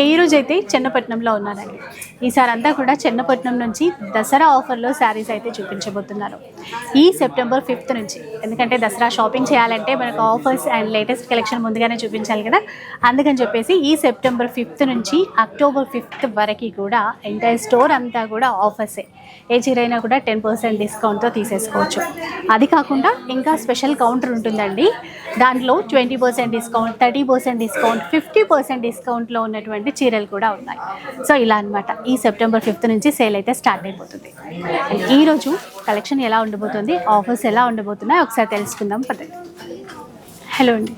ఈ రోజు అయితే చెన్నపట్నంలో ఉన్నారండి. ఈసారి అంతా కూడా చెన్నపట్నం నుంచి దసరా ఆఫర్లో శారీస్ అయితే చూపించబోతున్నారు. ఈ సెప్టెంబర్ ఫిఫ్త్ నుంచి. ఎందుకంటే దసరా షాపింగ్ చేయాలంటే మనకు ఆఫర్స్ అండ్ లేటెస్ట్ కలెక్షన్ ముందుగానే చూపించాలి కదా. అందుకని చెప్పేసి ఈ సెప్టెంబర్ ఫిఫ్త్ నుంచి అక్టోబర్ ఫిఫ్త్ వరకు కూడా ఎంటైర్ స్టోర్ అంతా కూడా ఆఫర్సే ఏ. చీరైనా కూడా టెన్ పర్సెంట్ డిస్కౌంట్తో తీసేసుకోవచ్చు. అది కాకుండా ఇంకా స్పెషల్ కౌంటర్ ఉంటుందండి. దాంట్లో twenty percent discount thirty percent discount fifty percent డిస్కౌంట్లో ఉన్నటువంటి చీరలు కూడా ఉన్నాయి. సో ఇలా అన్నమాట. ఈ సెప్టెంబర్ ఫిఫ్త్ నుంచి సేల్ అయితే స్టార్ట్ అయిపోతుంది. ఈరోజు కలెక్షన్ ఎలా ఉండబోతుంది ఆఫర్స్ ఎలా ఉండబోతున్నాయి ఒకసారి తెలుసుకుందాం పదండి. హలో అండి.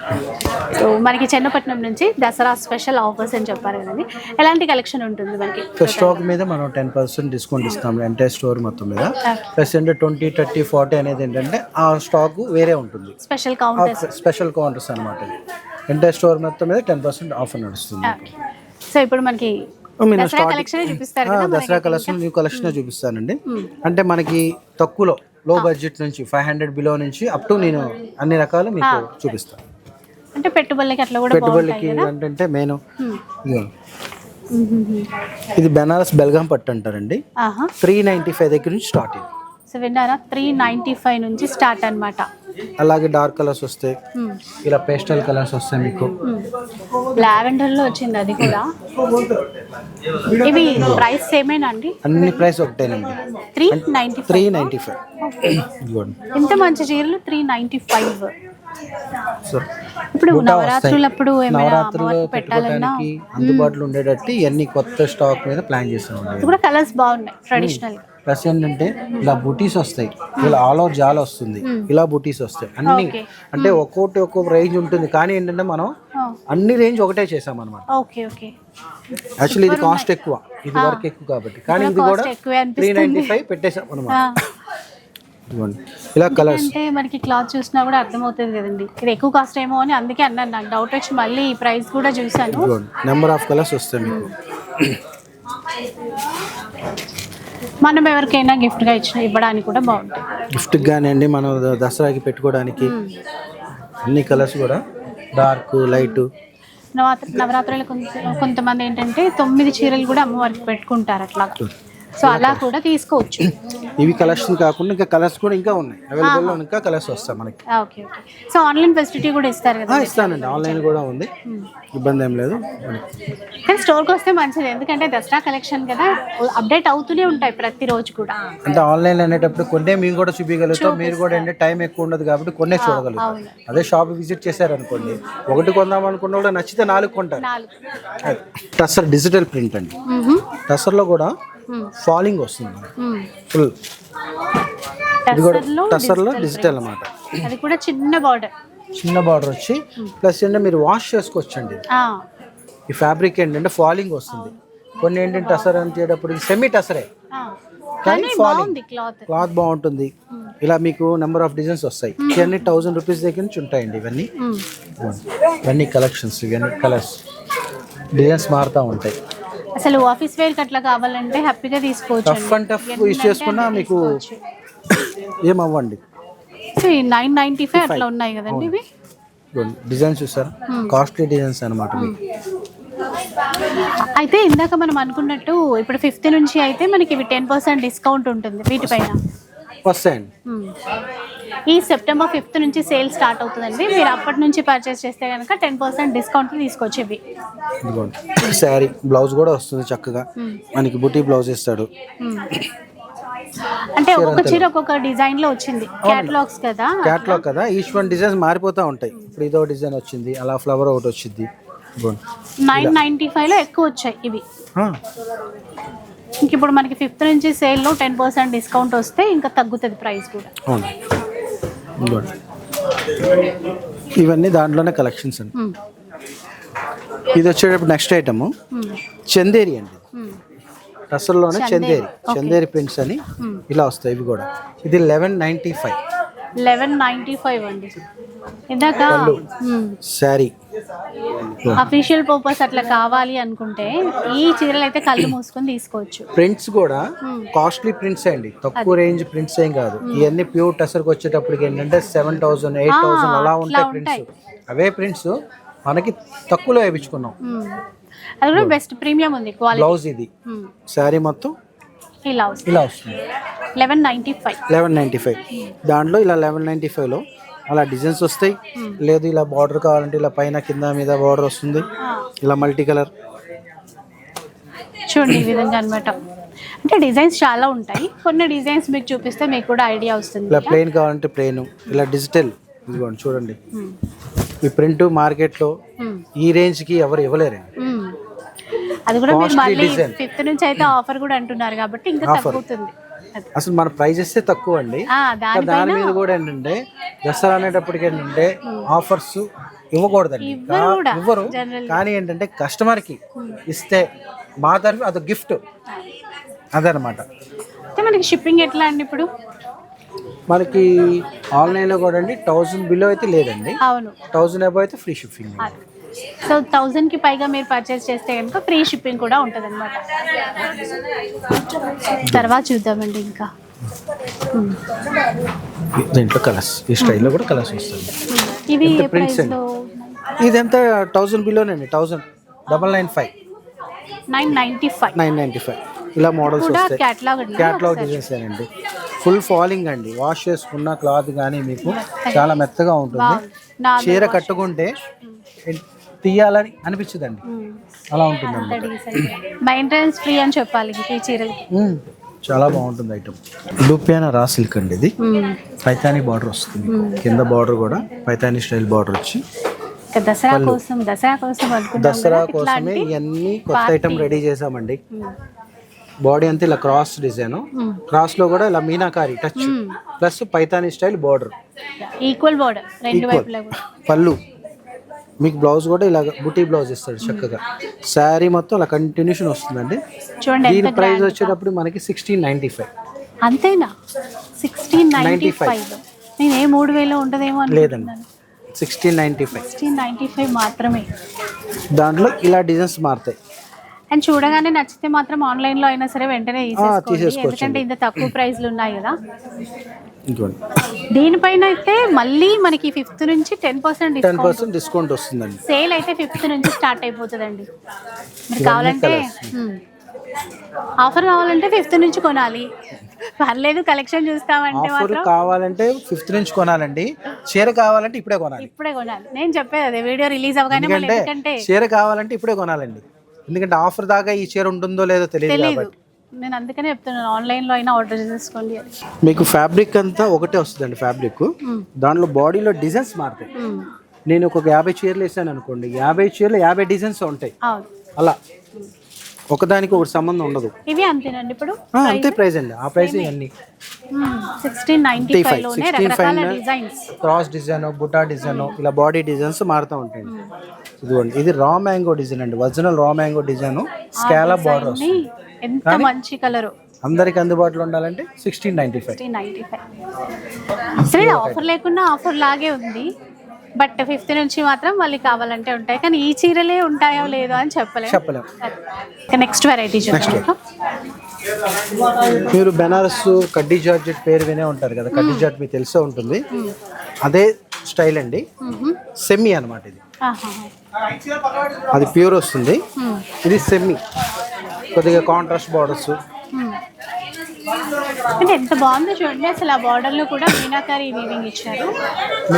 సో మనకి చెన్నపట్నం నుంచి దసరా స్పెషల్ ఆఫర్స్ అని చెప్పారు కదండి. ఎలాంటి కలెక్షన్ ఉంటుంది మనకి? స్టాక్ మీద మనం టెన్ పర్సెంట్ డిస్కౌంట్ ఇస్తాం ఎంటైర్ స్టోర్ మొత్తం మీద. ప్లస్ ఏంటంటే ట్వంటీ థర్టీ ఫార్టీ అనేది ఏంటంటే ఆ స్టాక్ వేరే ఉంటుంది. స్పెషల్ కౌంటర్స్ స్పెషల్ కౌంటర్స్ అనమాట ఎంటైర్ స్టోర్ మొత్తం మీద టెన్ పర్సెంట్ ఆఫర్ నడుస్తుంది. సో ఇప్పుడు మనకి దసరా కలెక్షన్ చూపిస్తారు దసరా కలెక్షన్ న్యూ కలెక్షన్ చూపిస్తానండి. అంటే మనకి తక్కువలో లో బడ్జెట్ నుంచి ఫైవ్ హండ్రెడ్ బిలో నుంచి అప్ టు నేను అన్ని రకాలు మీకు చూపిస్తాను అంటే పెట్టుబడులకి అట్లా కూడా పెట్టుబడులకి ఏంటంటే మెయిన్ ఇది బెనారస్ బెల్గాం పట్టు అంటారండి. త్రీ నైంటీ ఫైవ్ దగ్గర నుంచి స్టార్ట్ అయింది. సో విన్నారా? త్రీ నైంటీ ఫైవ్ నుంచి స్టార్ట్ అనమాట అలాగే డార్క్ కలర్స్ వస్తాయి ఇలా పేస్టల్ కలర్స్ వస్తాయి మీకు. లావెండర్లో వచ్చింది అది కూడా. ఇవి ప్రైస్ ఏమేనా అండి? అన్ని ప్రైస్ ఒకటేనండి. త్రీ నైంటీ త్రీ ఫైవ్ ఇంత మంచి చీరలు త్రీ నైంటీ ఫైవ్ ఇప్పుడు నవరాత్రులప్పుడు నవరాత్రులు పెట్టాలన్నా? అందుబాటులో ఉండేటట్టు ఇవన్నీ కొత్త స్టాక్ మీద ప్లాన్ చేస్తాం ఇది కూడా కలర్స్ బాగున్నాయి ట్రెడిషనల్ ప్లస్ ఏంటంటే ఇలా బుటీస్ వస్తాయి. ఇలా ఆల్ ఓవర్ జాల్ వస్తుంది. ఇలా బుటీస్ వస్తాయి. అన్ని. అంటే ఒక్కొక్కటి ఒక్కొక్క రేంజ్ ఉంటుంది. కానీ ఏంటంటే మనం అన్ని రేంజ్ ఒకటే చేసాం అనమాట ఓకే ఓకే యాక్చువల్లీ ఇది కాస్ట్ ఎక్కువ. ఇది వర్క్ ఎక్కువ కాబట్టి. కానీ ఇది కూడా త్రీ అనిపిస్తుంది. నైంటీ ఫైవ్ పెట్టేసాం అనమాట ఇలా కలర్స్ అంటే మనకి క్లాత్ చూసినా కూడా అర్థమవుతుంది కదండి. ఇది ఎక్కువ కాస్ట్ ఏమో అని అందుకే అన్నాను. నాకు డౌట్ వచ్చి మళ్ళీ ఈ ప్రైస్ కూడా చూసాను నెంబర్ ఆఫ్ కలర్స్ వస్తాయి మీకు. మనం ఎవరికైనా గిఫ్ట్గా ఇచ్చిన ఇవ్వడానికి కూడా బాగుంటుంది గిఫ్ట్ కానివ్వండి మనం దసరాకి పెట్టుకోవడానికి అన్ని కలర్స్ కూడా. డార్క్ లైట్ నవరాత్రి నవరాత్రులు కొంత కొంతమంది ఏంటంటే తొమ్మిది చీరలు కూడా అమ్మవారికి పెట్టుకుంటారు అట్లాగా. సో అలా కూడా తీసుకోవచ్చు. ఇవి కలెక్షన్ కాకుండా ఇంకా కలర్స్ కూడా ఇంకా ఉన్నాయి. అవైలబుల్లో ఇంకా కలర్స్ వస్తాయి మనకి. Okay okay. So online facility కూడా ఇస్తారు కదా ఇస్తానండి. ఆన్లైన్ కూడా ఉంది. ఇబ్బంది ఏం లేదు. కానీ స్టోర్కి వస్తే మంచిది. ఎందుకంటే దసరా కలెక్షన్ కదా అప్డేట్ అవుతూనే ఉంటాయి ప్రతిరోజు కూడా. అంటే ఆన్లైన్ అనేటప్పుడు కొన్నే మేము కూడా చూపించగలుగుతాం మీరు కూడా అంటే టైం ఎక్కువ ఉండదు కాబట్టి కొన్నే చూడగలుగుతాం. అదే షాప్ విజిట్ చేశారనుకోండి ఒకటి కొందాం అనుకున్న కూడా నచ్చితే నాలుగు కొంటారు. నాలుగు. టసర్ డిజిటల్ ప్రింట్ అండి. టసర్లో కూడా. ఫాలింగ్ వస్తుంది. మ్మ్. ఫుల్ ఇది కూడా టస్సర్లో టసర్లో డిజిటల్ అన్నమాట అది కూడా చిన్న బార్డర్ చిన్న బార్డర్ వచ్చి ప్లస్ ఏంటంటే మీరు వాష్ చేసుకోవచ్చండి. ఈ ఫ్యాబ్రిక్ ఏంటంటే ఫాలింగ్ వస్తుంది. కొన్ని ఏంటంటే టసర్ అని చేయటప్పుడు సెమీ టసరే కానీ బాగుంది క్లాత్ క్లాత్ బాగుంటుంది. ఇలా మీకు నెంబర్ ఆఫ్ డిజైన్స్ వస్తాయి. ఇవన్నీ థౌజండ్ రూపీస్ దగ్గర నుంచి ఉంటాయండి ఇవన్నీ. ఇవన్నీ కలెక్షన్స్ ఇవన్నీ కలర్స్ డిజైన్స్ మారుతూ ఉంటాయి. అసలు ఆఫీస్ వేర్ అట్లా కావాలంటే హ్యాపీగా తీసుకోవచ్చు టఫ్ అండ్. టఫ్ యూస్ చేసుకున్నా మీకు ఏమవ్వండి సో ఈ నైన్ నైన్టీ ఫైవ్ అట్లా ఉన్నాయి కదండి ఇవి? డిజైన్స్ చూసారా? కాస్ట్లీ డిజైన్స్ అనమాట అయితే ఇందాక మనం అనుకున్నట్టు ఇప్పుడు ఫిఫ్త్ నుంచి అయితే మనకి ఇవి టెన్ పర్సెంట్ డిస్కౌంట్ ఉంటుంది వీటిపైన. మ్మ్. ఈ సెప్టెంబర్ ఫిఫ్త్ నుంచి సేల్ స్టార్ట్ అవుతుందండి. మీరు అప్పటి నుంచి పర్చేస్ చేస్తే కనుక టెన్ పర్సెంట్ డిస్కౌంట్ ఇదిగోండి. శారీ బ్లౌజ్ కూడా వస్తుంది చక్కగా. మనకి బుటీ బ్లౌజ్ ఇస్తాడు. అంటే ఒక్కొక్క చీర ఒక్కొక్క డిజైన్లో వచ్చింది. క్యాటలాగ్స్ కదా క్యాట్లాగ్ కదా. ఈచ్ వన్ డిజైన్స్ మారిపోతూ ఉంటాయి. ఇప్పుడు ఇదో డిజైన్ వచ్చింది అలా ఫ్లవర్ ఒకటి వచ్చింది. నైన్ నైన్టీ ఫైవ్లో ఎక్కువ వచ్చాయి ఇవి. ఇంక ఇప్పుడు మనకి ఫిఫ్త్ నుంచి సేల్లో టెన్ పర్సెంట్ డిస్కౌంట్ వస్తే ఇంకా తగ్గుతుంది ప్రైస్ కూడా. ఇవన్నీ దాంట్లోనే కలెక్షన్స్ అండి. మ్మ్. ఇది వచ్చేటప్పుడు నెక్స్ట్ ఐటమ్ మ్మ్. చందేరి అండి. మ్మ్. టసర్లోనే చందేరి. చందేరి. ప్రింట్స్ అని ఇలా వస్తాయి ఇవి కూడా. ఇది eleven ninety five eleven ninety five అండి. ఇందాక శారీ. అఫీషియల్ పర్పస్ అట్లా కావాలి అనుకుంటే ఈ చీరలు అయితే కళ్ళు మూసుకొని తీసుకోవచ్చు. ప్రింట్స్ కూడా కాస్ట్లీ ప్రింట్స్ అండి. తక్కువ రేంజ్ ప్రింట్స్ ఏం కాదు. ఇవన్నీ ప్యూర్ టెసర్కి వచ్చేటప్పటికి ఏంటంటే సెవెన్ థౌసండ్ ఎయిట్ థౌసండ్ అలా ఉంటాయి ప్రింట్స్. అవే ప్రింట్స్ మనకి తక్కువలో వేయించుకున్నాం. అది కూడా బెస్ట్ ప్రీమియం ఉంది క్వాలిటీ. బ్లౌజ్ ఇది. శారీ మొత్తం ఇలా వస్తుంది ఇలా వస్తుంది eleven ninety five. Eleven ninety five. దాంట్లో ఇలా లెవెన్ నైంటీ ఫైవ్లో అలా డిజైన్స్ వస్తాయి. లేదు ఇలా బార్డర్ కావాలంటే ఇలా పైన కింద మీద బార్డర్ వస్తుంది. ఇలా మల్టీ కలర్. చూడండి ఈ విధంగా అన్నమాట. అంటే డిజైన్స్ చాలా ఉంటాయి. కొన్ని డిజైన్స్ మీకు చూపిస్తే మీకు కూడా ఐడియా వస్తుంది ఇలా ప్లెయిన్ కావాలంటే ప్లెయిన్. ఇలా డిజిటల్. ఇదిగోండి చూడండి. మ్మ్. ఈ ప్రింట్ మార్కెట్లో మ్మ్. ఈ రేంజ్కి ఎవరు ఇవ్వలేరండి. మ్మ్. అది కూడా మీరు మళ్ళీ. ఫిఫ్త్ నుంచి అయితే ఆఫర్ కూడా అంటున్నారు కాబట్టి ఇంకా తగ్గుతుంది. అది. అసలు మన ప్రైజెస్ తక్కువ అండి దాని మీద కూడా ఏంటంటే దసరా అనేటప్పటికి ఏంటంటే ఆఫర్స్ ఇవ్వకూడదండి. ఇవ్వరు. కానీ ఏంటంటే కస్టమర్కి ఇస్తే మా తరఫు అదొక గిఫ్ట్ అదనమాట. మనకి షిప్పింగ్ ఎట్లా అండి ఇప్పుడు? మనకి ఆన్లైన్లో కూడా అండి థౌజండ్ బిలో అయితే లేదండి. అవును. థౌజండ్ అబో అయితే ఫ్రీ షిప్పింగ్ సో థౌజండ్కి పైగా మీరు పర్చేస్ చేస్తే కనుక ఫ్రీ షిప్పింగ్ కూడా ఉంటుంది అనమాట తర్వాత చూద్దామండి ఇంకా. మ్మ్. దీంట్లో కలర్స్ ఈ స్టైల్లో కూడా కలర్స్ వస్తుంది ఇవి అండి? లో? ఇదంతా? Thousand బిలోనండి thousand double nine five nine ninety five nine ninety five ఇలా మోడల్స్ వస్తాయి క్యాట్లాగ్ క్యాట్లాగ్ డిజైన్స్ అండి. ఫుల్ ఫాలింగ్ అండి. వాష్ చేసుకున్న క్లాత్ కానీ మీకు చాలా మెత్తగా ఉంటుంది. చీర కట్టుకుంటే తీయాలని అనిపించదండి. అలా ఉంటుందండి మెయింటెనెన్స్ ఫ్రీ అని చెప్పాలి ఈ చీరలకి. మ్మ్. చాలా బాగుంటుంది ఐటమ్ లూపియానా రా సిల్క్ అండి ఇది. పైతానీ బార్డర్ వస్తుంది. కింద బార్డర్ కూడా పైతానీ స్టైల్ బార్డర్ వచ్చి. దసరా కోసం దసరా కోసం దసరా కోసమే ఇవన్నీ కొత్త ఐటమ్ రెడీ చేసామండి. బాడీ అంతా ఇలా క్రాస్ డిజైన్. క్రాస్లో కూడా ఇలా Meenakari touch. Plus Paithani style border. Equal border రెండు వైపులా కూడా. పళ్ళు. మీకు బ్లౌజ్ కూడా ఇలా బుటీ బ్లౌజ్ ఇస్తాడు చక్కగా. శారీ మొత్తం అలా కంటిన్యూషన్ వస్తుందండి. చూడండి దీని ప్రైస్. వచ్చేటప్పుడు మనకి సిక్స్టీన్ నైన్టీ ఫైవ్ అంతేనా? Sixteen ninety 95. ఫైవ్ నేను ఏ మూడు వేలు ఉంటుందేమో లేదండి. Sixteen ninety five sixteen ninety five మాత్రమే. దాంట్లో ఇలా డిజైన్స్ మారుతాయి. అండ్ చూడగానే నచ్చితే మాత్రం ఆన్లైన్లో అయినా సరే వెంటనే తీసేసుకోండి. ఎందుకంటే ఇంత తక్కువ ప్రైస్లు ఉన్నాయి కదా. దీనిపైన అయితే మళ్ళీ మనకి ఫిఫ్త్ నుంచి ten percent ten percent discount వస్తుందండి. సేల్ అయితే ఫిఫ్త్ నుంచి స్టార్ట్ అయిపోతుందండి. మీరు కావాలంటే ఆఫర్ కావాలంటే ఫిఫ్త్ నుంచి కొనాలి. పర్లేదు కలెక్షన్ చూస్తామంటే ఆఫర్ కావాలంటే ఫిఫ్త్ నుంచి కొనాలండి. చీర కావాలంటే ఇప్పుడే కొనాలి. ఇప్పుడే కొనాలి. నేను చెప్పేది అదే వీడియో రిలీజ్ అవ్వగానే మళ్ళీ ఎందుకంటే చీర కావాలంటే ఇప్పుడే కొనాలండి. ఎందుకంటే ఆఫర్ దాకా ఈ చీర ఉంటుందో లేదో తెలియదు కాబట్టి. నేను అందుకనే చెప్తున్నాను ఆన్లైన్లో అయినా ఆర్డర్ చేసుకోండి మీకు ఫ్యాబ్రిక్ అంతా ఒకటే వస్తుందండి ఫ్యాబ్రిక్. దాంట్లో బాడీలో డిజైన్స్ మారుతాయి. నేను ఒక యాభై చీరలు వేసాను అనుకోండి యాభై చీరలు యాభై డిజైన్స్ ఉంటాయి. అలా. ఒకదానికి ఒకటి సంబంధం ఉండదు. ఇవి అంతేనండి ఇప్పుడు? అంతే ప్రైస్ అండి. ఆ ప్రైస్ ఇవన్నీ. సిక్స్టీన్ నైన్టీ ఫైవ్లోనే సిక్స్టీన్ ఫైవ్ రకరకాల designs cross design buta design ఇలా బాడీ డిజైన్స్ మారుతూ ఉంటాయండి. ఇదిగోండి ఇది రా మ్యాంగో డిజైన్ అండి. ఒరిజినల్ రా మ్యాంగో డిజైన్ స్కాలా బార్డర్ వస్తుంది. ఎంత మంచి కలర్? అందరికి అందుబాటులో ఉండాలంటే sixteen ninety five ninety five సరే ఆఫర్ లేకుండా ఆఫర్ లాగే ఉంది. బట్ ఫిఫ్త్ నుంచి మాత్రం మళ్ళీ కావాలంటే ఉంటాయి. కానీ ఈ చీరలే ఉంటాయో లేదో అని చెప్పలేము చెప్పలేం. నెక్స్ట్ వెరైటీ మీరు బెనారస్ కడ్డీ జార్జెట్ పేరు వినే ఉంటారు కదా. కడ్డీ జార్జ్ మీకు తెలిసే ఉంటుంది. అదే స్టైల్ అండి. సెమీ అన్నమాట ఇది. అది ప్యూర్ వస్తుంది. ఇది సెమీ. కొద్దిగా కాంట్రాస్ట్ బార్డర్స్ అంటే ఎంత బాగుందో చూడండి అసలు ఆ border లో కూడా మీనాకారి వీవింగ్ ఇచ్చారు.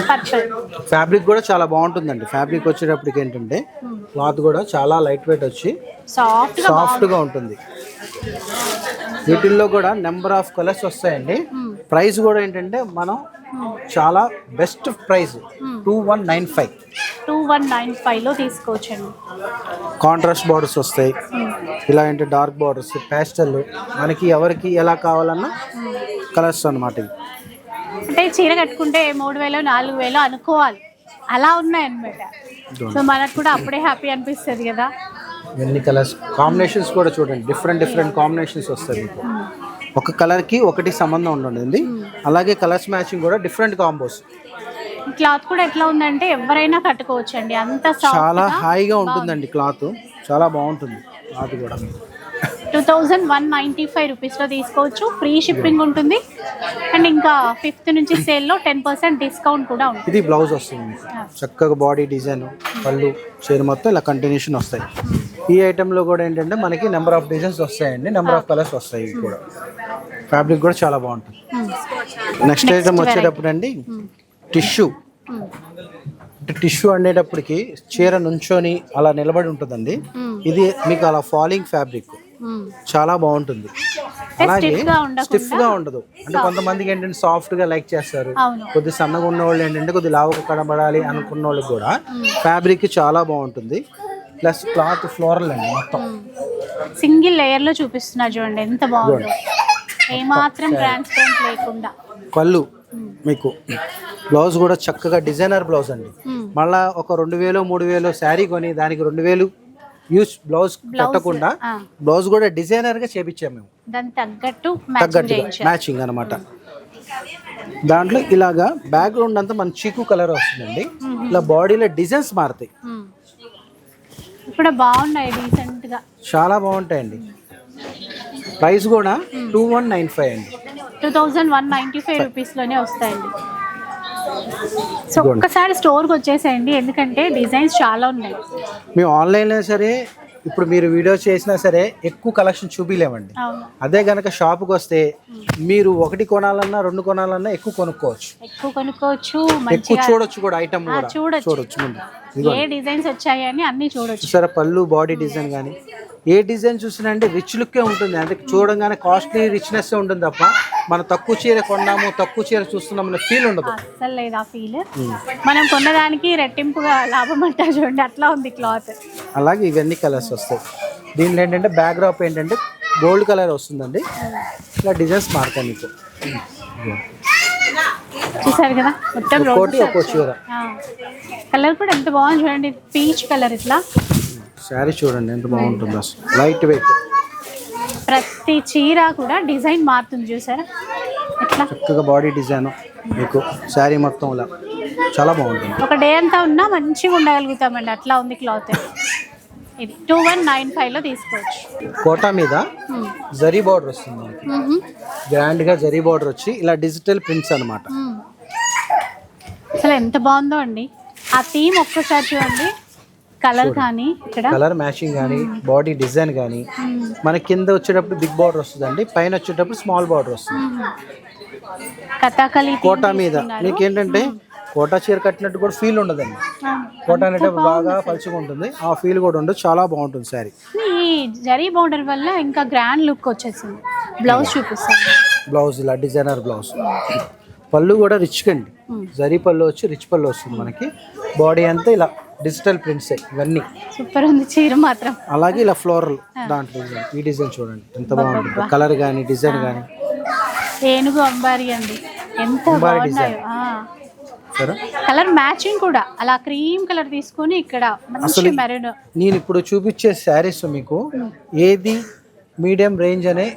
పర్పల్ ఫ్యాబ్రిక్ కూడా చాలా బాగుంటుందండి. ఫ్యాబ్రిక్ వచ్చేటప్పటికి ఏంటంటే క్లాత్ కూడా చాలా లైట్ వెయిట్ వచ్చి సాఫ్ట్గా సాఫ్ట్గా ఉంటుంది. వీటిల్లో కూడా నెంబర్ ఆఫ్ కలర్స్ వస్తాయండి. ప్రైస్ కూడా ఏంటంటే మనం చాలా best price two one nine five two one nine ఫైవ్లో తీసుకోవచ్చండి. కాంట్రాస్ట్ బార్డర్స్ వస్తాయి. ఇలా అంటే డార్క్ బార్డర్స్ ప్యాస్టల్ మనకి ఎవరికి ఎలా కావాలన్నా కలర్స్ అన్నమాట ఇవి. అంటే చీర కట్టుకుంటే మూడు వేలు నాలుగు వేలు అనుకోవాలి. అలా ఉన్నాయి అనమాట సో మనకు కూడా అప్పుడే హ్యాపీ అనిపిస్తుంది కదా. ఎన్ని కలర్స్ కాంబినేషన్స్ కూడా చూడండి. డిఫరెంట్ డిఫరెంట్ కాంబినేషన్స్ వస్తాయి మీకు. ఒక కలర్కి ఒకటి సంబంధం ఉండదండి అలాగే కలర్స్ మ్యాచింగ్ కూడా డిఫరెంట్ కాంబోస్ క్లాత్ కూడా ఎట్లా ఉందంటే ఎవరైనా కట్టుకోవచ్చు అండి అంత చాలా హాయిగా ఉంటుందండి క్లాత్ చాలా బాగుంటుంది. క్లాత్ కూడా. Two thousand one ninety five రూపీస్లో తీసుకోవచ్చు. ఫ్రీ షిప్పింగ్ ఉంటుంది. అండ్ ఇంకా ఫిఫ్త్ నుంచి సేల్లో టెన్ పర్సెంట్ డిస్కౌంట్ కూడా ఉంటుంది. ఇది బ్లౌజ్ వస్తుంది. చక్కగా బాడీ డిజైన్ పళ్ళు చీర మొత్తం ఇలా కంటిన్యూషన్ వస్తాయి. ఈ ఐటెంలో కూడా ఏంటంటే మనకి నెంబర్ ఆఫ్ డిజైన్స్ వస్తాయండి. నెంబర్ ఆఫ్ కలర్స్ వస్తాయి కూడా. ఫ్యాబ్రిక్ కూడా చాలా బాగుంటుంది. నెక్స్ట్ ఐటమ్ వచ్చేటప్పుడు అండి టిష్యూ అంటే టిష్యూ అనేటప్పటికి చీర నుంచొని అలా నిలబడి ఉంటుందండి. ఇది మీకు అలా ఫాలింగ్ ఫ్యాబ్రిక్. చాలా బాగుంటుంది. అలాగే స్టిఫ్గా ఉండదు. అంటే కొంతమందికి ఏంటంటే సాఫ్ట్గా లైక్ చేస్తారు. కొద్ది సన్నగా ఉన్న వాళ్ళు ఏంటంటే కొద్ది లావుగా కనబడాలి అనుకున్న వాళ్ళకి కూడా ఫ్యాబ్రిక్ చాలా బాగుంటుంది. ప్లస్ క్లాత్ ఫ్లోరల్ అండి మొత్తం. సింగిల్ లేయర్లో చూపిస్తున్నారు చూడండి ఎంత బాగుందో. ఏమాత్రం ట్రాన్స్పరెంట్ లేకుండా. పళ్ళు. మీకు బ్లౌజ్ కూడా చక్కగా డిజైనర్ బ్లౌజ్ అండి. మ్మ్. మళ్ళా ఒక రెండు వేలు మూడు వేలు శారీ కొని దానికి రెండు వేలు యూస్ బ్లౌజ్ కట్టకుండా బ్లౌజ్ కూడా డిజైనర్గా చేపించాము మేము. దానికి తగ్గట్టు మ్యాచింగ్ అనమాట దాంట్లో ఇలాగా బ్యాక్గ్రౌండ్ అంతా మన చీకు కలర్ వస్తుందండి. ఇలా బాడీలో డిజైన్స్ మారుతాయి. ఇప్పుడు బాగున్నాయి గా. చాలా బాగుంటాయండి. ప్రైస్ కూడా టూ వన్ నైన్ ఫైవ్ అండి. Two thousand one ninety five రూపీస్లోనే వస్తాయండి. సో ఒక్కసారి స్టోర్కి వచ్చేసేయండి ఎందుకంటే డిజైన్స్ చాలా ఉన్నాయి. మేము ఆన్లైన్లో సరే ఇప్పుడు మీరు వీడియో చేసినా సరే ఎక్కువ కలెక్షన్ చూపించలేమండి అవును. అదే గనక షాప్కి వస్తే మీరు ఒకటి కొనాలన్నా రెండు కొనాలన్నా ఎక్కువ కొనుక్కోవచ్చు. ఎక్కువ కొనుక్కోవచ్చు ఎక్కువ చూడొచ్చు కూడా ఐటమ్ చూడొచ్చు. చూడొచ్చు. ఏ డిజైన్స్ వచ్చాయి అని అన్ని చూడొచ్చు. చూసారా పళ్ళు బాడీ డిజైన్ కానీ ఏ డిజైన్ చూసినా అంటే రిచ్ లుక్కే ఉంటుంది. అంటే చూడంగానే కాస్ట్లీ రిచ్నెస్ ఉంటుంది తప్ప మన తక్కువ చీర కొన్నాము తక్కువ చీర చూస్తున్నాం అనే ఫీల్ ఉండదు. అస్సలు లేదు ఆ ఫీల్ మనం కొన్నదానికి రెట్టింపుగా లాభం అంటారు చూడండి అట్లా ఉంది క్లాత్ అలాగే ఇవన్నీ కలర్స్ వస్తాయి. దీనిలో ఏంటంటే బ్యాక్ డ్రాప్ ఏంటంటే గోల్డ్ కలర్ వస్తుందండి. ఇలా డిజైన్స్ మారుతాయి మీకు. చూసారు కదా? మొత్తం కలర్ కూడా ఎంత బాగుంది చూడండి పీచ్ కలర్ ఇట్లా. శారీ చూడండి ఎంత బాగుంటుందో. అసలు లైట్ వెయిట్ ప్రతి చీర కూడా డిజైన్ మారుతుంది చూసారా? ఎట్లా? చక్కగా బాడీ డిజైన్ మీకు. శారీ మొత్తం ఇలా. చాలా బాగుంటుంది. ఒక డే అంతా ఉన్నా మంచిగా ఉండగలుగుతామండి. అట్లా ఉంది క్లాత్. ఇది టూ వన్ నైన్ ఫైవ్లో తీసుకోవచ్చు. కోటా మీద. జరీ బార్డర్ వస్తుంది. గ్రాండ్గా జరీ బార్డర్ వచ్చి ఇలా డిజిటల్ ప్రింట్స్ అన్నమాట. మ్మ్. అసలు ఎంత బాగుందో అండి. ఆ థీమ్ ఒక్కసారి చూడండి. కలర్ కానీ ఇక్కడ? కలర్ మ్యాచింగ్ కానీ బాడీ డిజైన్ కానీ మ్మ్. మన కింద వచ్చేటప్పుడు బిగ్ బార్డర్ వస్తుందండి పైన వచ్చేటప్పుడు స్మాల్ బార్డర్ వస్తుంది. మ్మ్. కథాకళి కోటా మీద. మీకు ఏంటంటే కోటా చీర కట్టినట్టు కూడా ఫీల్ ఉండదండి. కోటా అనేటప్పుడు బాగా పలుచుగా ఉంటుంది. ఆ ఫీల్ కూడా ఉండదు. చాలా బాగుంటుంది శారీ ఈ జరీ బౌండర్ వల్ల ఇంకా గ్రాండ్ లుక్ వచ్చేసింది. బ్లౌజ్ చూపిస్తాను. బ్లౌజ్ ఇలా డిజైనర్ బ్లౌజ్ పళ్ళు కూడా రిచ్ అండి జరీ పళ్ళు వచ్చి రిచ్ పళ్ళు వస్తుంది మనకి. బాడీ అంతా ఇలా. డిజిటల్ ప్రింట్స్ ఇవన్నీ. సూపర్ ఉంది చీర మాత్రం. అలాగే ఇలా ఫ్లోరల్ దాంట్లో డిజైన్ ఈ డిజైన్ చూడండి. ఎంత బాగుంటుంది. కలర్ కానీ డిజైన్ కానీ ఏనుగు అంబారి అండి. ఎంత బాగున్నాయో. కలర్ మ్యాచింగ్ కూడా. అలా క్రీమ్ కలర్ తీసుకొని ఇక్కడ అసలు- మెరూన్. నేను ఇప్పుడు చూపించే శారీస్ మీకు ఏది మీడియం రేంజ్ అనే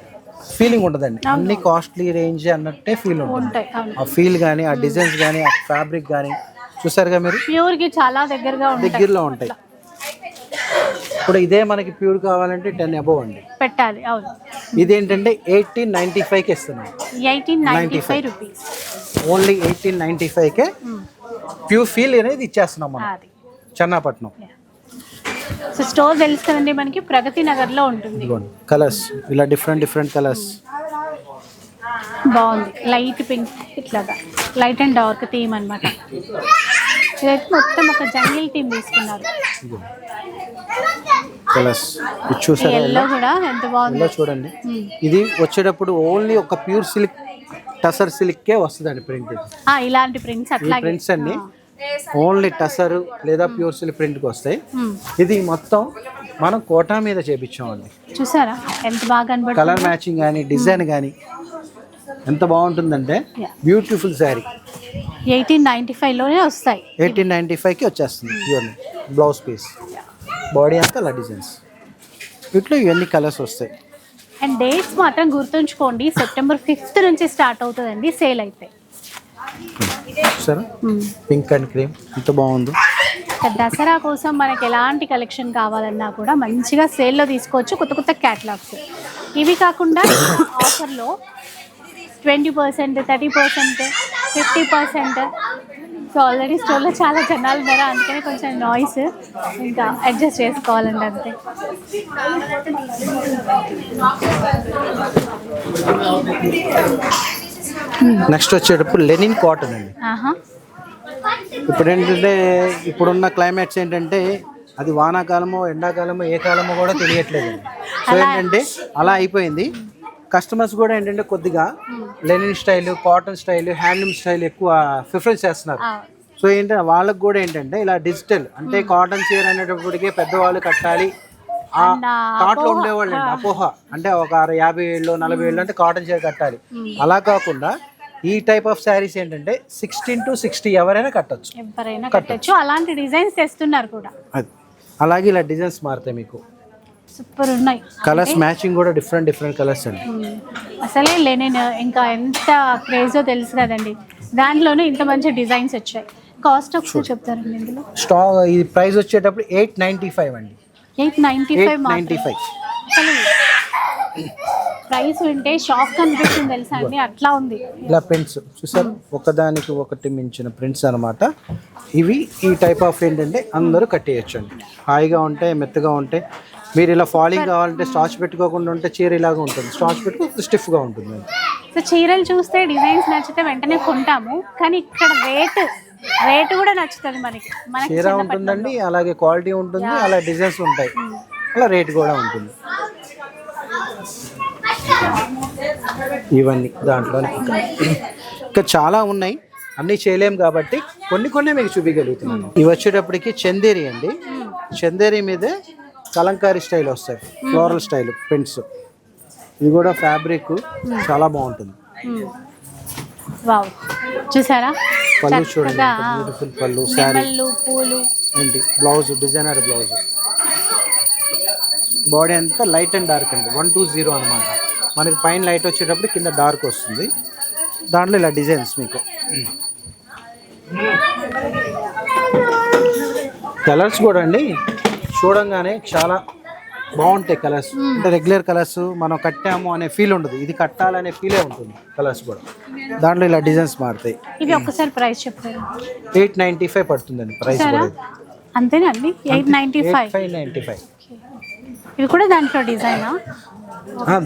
ఫీలింగ్ ఉండదండి అన్ని కాస్ట్లీ రేంజ్ అన్నట్టే ఫీల్ ఉంటుంది. ఆ ఫీల్ కానీ ఆ డిజైన్స్ కానీ ఆ ఫ్యాబ్రిక్ కానీ చూసారుగా మీరు? ప్యూర్కి చాలా దగ్గరగా ఉంటాయి. దగ్గరలో ఉంటాయి. ఇప్పుడు ఇదే మనకి ప్యూర్ కావాలంటే టెన్ అబోవ్ అండి. పెట్టాలి అవును. ఇదేంటంటే ఎయిటీన్ నైంటీ ఫైవ్కి ఇస్తున్నాం. Eighteen ninety five rupees. Only eighteen ninety ఫైవ్కే pure feel అనేది ఇచ్చేస్తున్నాం మనం. చెన్నాపట్నం. సో స్టోర్ తెలుసు కదండి మనకి ప్రగతి నగర్లో ఉంటుంది కలర్స్. ఇలా డిఫరెంట్ డిఫరెంట్ కలర్స్. బాగుంది. లైట్ పింక్ ఇట్లాగా. లైట్ అండ్ డార్క్ థీమ్ అన్నమాట. ఇదైతే మొత్తం ఒక జంగిల్ థీమ్ తీసుకున్నారు. కలర్స్ ఎల్లో కూడా ఎంత బాగుంది. చూడండి. ఇది వచ్చేటప్పుడు ఓన్లీ ఒక ప్యూర్ సిల్క్ టసర్ సిల్క్కే వస్తుందండి ప్రింట్ ఇలాంటి ప్రింట్స్ ఈ అట్లాగే. ప్రింట్స్ అన్ని ఓన్లీ టసర్ లేదా ప్యూర్ సిల్క్ ప్రింట్కి వస్తాయి. మ్మ్. ఇది మొత్తం మనం కోటా మీద చేపించామండి. చూసారా? ఎంత బాగా కలర్ మ్యాచింగ్ కానీ డిజైన్ కానీ ఎంత బాగుంటుందంటే. బ్యూటిఫుల్ శారీ ఎయిటీన్ నైన్టీ లోనే వస్తాయి. ఎయిటీన్ నైంటీ ఫైవ్కి వచ్చేస్తుంది ప్యూర్ బ్లౌజ్ పీస్ బాడీ అంతా అలా డిజైన్స్ వీటిలో ఇవన్నీ కలర్స్ వస్తాయి. అండ్ డేట్స్ మాత్రం గుర్తుంచుకోండి సెప్టెంబర్ ఫిఫ్త్ నుంచి స్టార్ట్ అవుతుందండి సేల్ అయితే. సరే పింక్ అండ్ క్రీమ్ ఎంత బాగుందో. దసరా కోసం మనకి ఎలాంటి కలెక్షన్ కావాలన్నా కూడా మంచిగా సేల్లో తీసుకోవచ్చు కొత్త కొత్త క్యాటలాగ్స్ ఇవి కాకుండా ఆఫర్లో twenty percent thirty percent fifty percent. So already స్టోర్లో చాలా జనాలు ఉన్నారు? అందుకనే కొంచెం నాయిస్ ఇంకా అడ్జస్ట్ చేసుకోవాలండి అంతే. నెక్స్ట్ వచ్చేటప్పుడు లెనిన్ కాటన్ అండి. ఇప్పుడు ఏంటంటే ఇప్పుడున్న క్లైమేట్స్ ఏంటంటే అది వానాకాలమో ఎండాకాలమో ఏ కాలమో కూడా తెలియట్లేదు. సో ఏంటంటే అలా అయిపోయింది. కస్టమర్స్ కూడా ఏంటంటే కొద్దిగా linen style cotton style handloom style ఎక్కువ ప్రిఫరెన్స్ చేస్తున్నారు. సో ఏంటంటే వాళ్ళకి కూడా ఏంటంటే ఇలా డిజిటల్ అంటే కాటన్ చీర అనేటప్పటికే పెద్దవాళ్ళు కట్టాలి. ఆ థాట్లో ఉండేవాళ్ళు అండి అపోహ. అంటే ఒక యాభై ఏళ్ళు నలభై ఏళ్ళు అంటే కాటన్ చీర కట్టాలి. అలా కాకుండా ఈ టైప్ ఆఫ్ శారీస్ ఏంటంటే సిక్స్టీన్ టు సిక్స్టీ ఎవరైనా కట్టచ్చు. ఎవరైనా కట్టచ్చు. అలాంటి డిజైన్స్ తెస్తున్నారు కూడా. అది. అలాగే ఇలా డిజైన్స్ మారుతాయి మీకు. సూపర్ ఉన్నాయి. కలర్స్ మ్యాచింగ్ కూడా డిఫరెంట్ డిఫరెంట్ కలర్స్ అండి. అసలే లెనిన్ ఇంకా ఎంత క్రేజో తెలుసు కదండి. దాంట్లోనూ ఇంత మంచి డిజైన్స్ వచ్చాయి. కాస్ట్ ఒకసారి చెప్తారండి ఇందులో. స్టాక్ ఈ ప్రైస్ వచ్చేటప్పుడు ఎయిట్ నైంటీ ఫైవ్ అండి eight ninety five ninety five price వింటే షాప్ కనిపిస్తుంది తెలుసా అండి? అట్లా ఉంది. ఇలా ప్రింట్స్ చూసారు? ఒకదానికి ఒకటి మించిన ప్రింట్స్ అన్నమాట. ఇవి ఈ టైప్ ఆఫ్ ఏంటంటే అందరూ కట్టేయచ్చు అండి హాయిగా ఉంటాయి మెత్తగా ఉంటాయి. మీరు ఇలా ఫాలింగ్ కావాలంటే స్టాచ్ పెట్టుకోకుండా ఉంటే చీర ఇలాగా ఉంటుంది. స్టాచ్ పెట్టుకో స్టిఫ్గా ఉంటుంది. సో చీరలు చూస్తే డిజైన్స్ నచ్చితే వెంటనే కొంటాము. కానీ ఇక్కడ రేటు రేటు కూడా నచ్చుతుంది మనకి. చీర ఉంటుందండి అలాగే క్వాలిటీ ఉంటుంది అలా డిజైన్స్ ఉంటాయి. అలా రేట్ కూడా ఉంటుంది. ఇవన్నీ దాంట్లోనే ఇంకా. ఇంకా చాలా ఉన్నాయి. అన్నీ చేయలేం కాబట్టి కొన్ని కొన్ని మీకు చూపించగలుగుతున్నాను. ఇవి వచ్చేటప్పటికి చందేరి అండి. చందేరి మీదే కలంకారీ స్టైల్ వస్తాయి. ఫ్లోరల్ స్టైల్ ప్రింట్స్ ఇది కూడా ఫ్యాబ్రిక్. చాలా బాగుంటుంది. వావ్. చూసారా? పళ్ళు చూడండి బ్యూటిఫుల్ పళ్ళు శారీ. పూలు. ఏంటి? Blouse designer blouse. బాడీ అంతా లైట్ అండ్ డార్క్ అండి. వన్ టూ జీరో అనమాట మనకి పైన లైట్ వచ్చేటప్పుడు కింద డార్క్ వస్తుంది. దాంట్లో ఇలా డిజైన్స్ మీకు. కలర్స్ కూడా అండి. చూడంగానే చాలా బాగుంటాయి కలర్స్. అంటే రెగ్యులర్ కలర్స్ మనం కట్టాము అనే ఫీల్ ఉండదు. ఇది కట్టాలనే ఫీలే ఉంటుంది కలర్స్ కూడా. దాంట్లో ఇలా డిజైన్స్ మారుతాయి. ఇవి ఒక్కసారి ప్రైస్ చెప్పారు ఎయిట్ నైంటీ ఫైవ్ పడుతుందండి ప్రైస్ అంతేనండి? Eight ninety five. Five ninety five. ఇవి కూడా దాంట్లో డిజైనా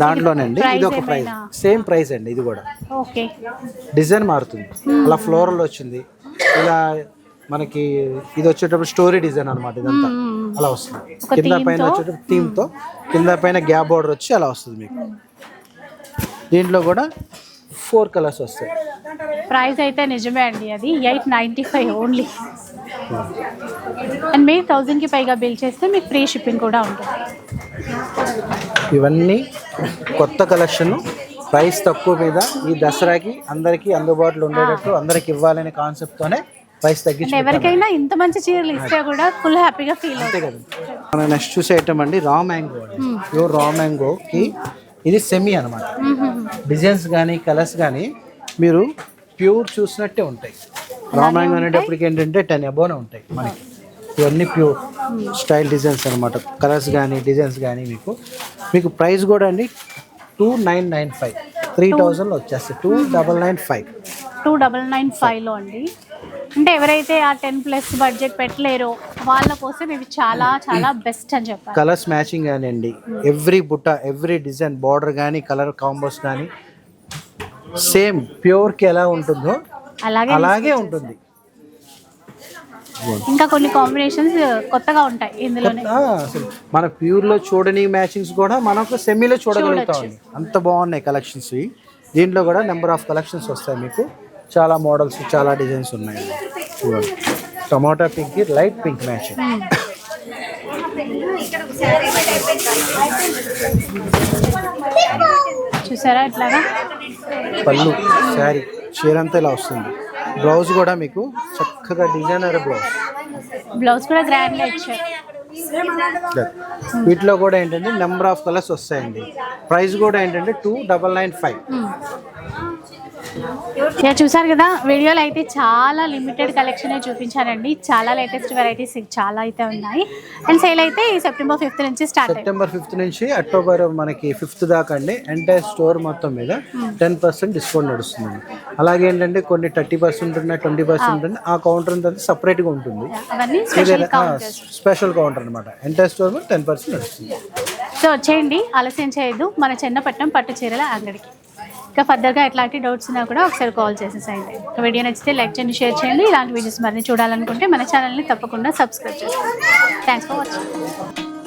దాంట్లోనండి. ఇది ఒక ప్రైస్? సేమ్ ప్రైస్ అండి ఇది కూడా. ఓకే డిజైన్ మారుతుంది. అలా ఫ్లోరల్ వచ్చింది. ఇలా మనకి ఇది వచ్చేటప్పుడు స్టోరీ డిజైన్ అనమాట ఇదంతా. అలా వస్తుంది. కింద పైన? వచ్చేటప్పుడు థీమ్తో. కింద పైన గ్యాప్ బోర్డర్ వచ్చి అలా వస్తుంది మీకు. దీంట్లో కూడా ఫోర్ కలర్స్ వస్తాయి. ప్రైస్ అయితే నిజమే అండి అది. Eight ninety five only. And మీరు థౌజండ్కి పైగా బిల్ చేస్తే మీకు ఫ్రీ షిప్పింగ్ కూడా ఉంటుంది. ఇవన్నీ కొత్త కలెక్షన్ ప్రైస్ తక్కువ మీద ఈ దసరాకి అందరికీ అందుబాటులో ఉండేటట్టు అందరికి ఇవ్వాలనే కాన్సెప్ట్తోనే ప్రైస్ తగ్గించి ఎవరికైనా ఇంత మంచి చీరలు ఇస్తే కూడా ఫుల్ హ్యాపీగా ఫీల్ అంతే కదా. మనం నెక్స్ట్ చూసే ఐటమ్ అండి రా మ్యాంగో ప్యూర్ రా మ్యాంగోకి ఇది సెమీ అనమాట డిజైన్స్ కానీ కలర్స్ కానీ మీరు ప్యూర్ చూసినట్టే ఉంటాయి. రా మ్యాంగో అనేటప్పటికి ఏంటంటే టెన్ అబోనే ఉంటాయి మనకి. ఇవన్నీ ప్యూర్ స్టైల్ డిజైన్స్ అనమాట కలర్స్ కానీ డిజైన్స్ కానీ మీకు. మీకు ప్రైస్ కూడా అండి two nine nine five three థౌజండ్లో వచ్చేస్తాయి. Two double nine five two double nine ఫైవ్లో అండి. అంటే ఎవరైతే ఆ టెన్ ప్లస్ బడ్జెట్ పెట్టలేరో వాళ్ళ కోసం ఇవి చాలా చాలా బెస్ట్ అని చెప్పాలి కలర్స్ మ్యాచింగ్ కానివ్వండి ఎవ్రీ బుట్ట ఎవ్రీ డిజైన్ బార్డర్ కానీ కలర్ కాంబోస్ కానీ సేమ్ ప్యూర్కి ఎలా ఉంటుందో అలాగే అలాగే ఉంటుంది. ఇంకా కొన్ని కాంబినేషన్స్ కొత్తగా ఉంటాయి ఇందులోనే. అసలు మన ప్యూర్లో చూడని మ్యాచింగ్స్ కూడా మనకు సెమీలో చూడగలుగుతాం అంత బాగున్నాయి కలెక్షన్స్ దీంట్లో కూడా నెంబర్ ఆఫ్ కలెక్షన్స్ వస్తాయి మీకు. చాలా మోడల్స్ చాలా డిజైన్స్ ఉన్నాయి. చూడండి. టమాటా పింక్ లైట్ పింక్ మ్యాచింగ్. చూసారా ఇట్లాగా? పళ్ళు శారీ చీర అంతా ఇలా వస్తుంది. బ్లౌజ్ కూడా మీకు చక్కగా డిజైనర్ బ్లౌజ్. బ్లౌజ్ కూడా గ్రాండ్గా ఇచ్చారు. వీటిలో కూడా ఏంటంటే నెంబర్ ఆఫ్ కలర్స్ వస్తాయండి. ప్రైస్ కూడా ఏంటంటే టూ డబల్ నైన్ ఫైవ్ ఇక చూసారు కదా వీడియోలో అయితే చాలా లిమిటెడ్ కలెక్షన్ చూపించారండి. చాలా లేటెస్ట్ వెరైటీస్ చాలా అయితే ఉన్నాయి. అండ్ సేల్ అయితే ఈ సెప్టెంబర్ ఫిఫ్త్ నుంచి స్టార్ట్ సెప్టెంబర్ ఫిఫ్త్ నుంచి అక్టోబర్ మనకి ఫిఫ్త్ దాకా అండి. ఎంటైర్ స్టోర్ మొత్తం మీద టెన్ పర్సెంట్ డిస్కౌంట్ నడుస్తుందండి అలాగే ఏంటంటే కొన్ని థర్టీ పర్సెంట్ ఉన్నాయి ట్వంటీ పర్సెంట్ ఉన్నాయి ఆ కౌంటర్ అంతా సపరేట్గా ఉంటుంది. అవన్నీ స్పెషల్ కౌంటర్ అనమాట ఎంటైర్ స్టోర్ టెన్ పర్సెంట్ నడుస్తుంది. సో వచ్చేయండి ఆలస్యం చేయొద్దు. మన చెన్నపట్నం పట్టు చీరల అంగడికి. ఇంకా ఫర్దర్గా ఎట్లాంటి డౌట్స్ ఉన్నా కూడా ఒకసారి కాల్ చేసేసేయండి. ఇంకా వీడియో నచ్చితే లైక్ చేయండి షేర్ చేయండి. ఇలాంటి వీడియోస్ మరిన్ని చూడాలనుకుంటే మన ఛానల్ని తప్పకుండా సబ్స్క్రైబ్ చేసుకోండి. Thanks for watching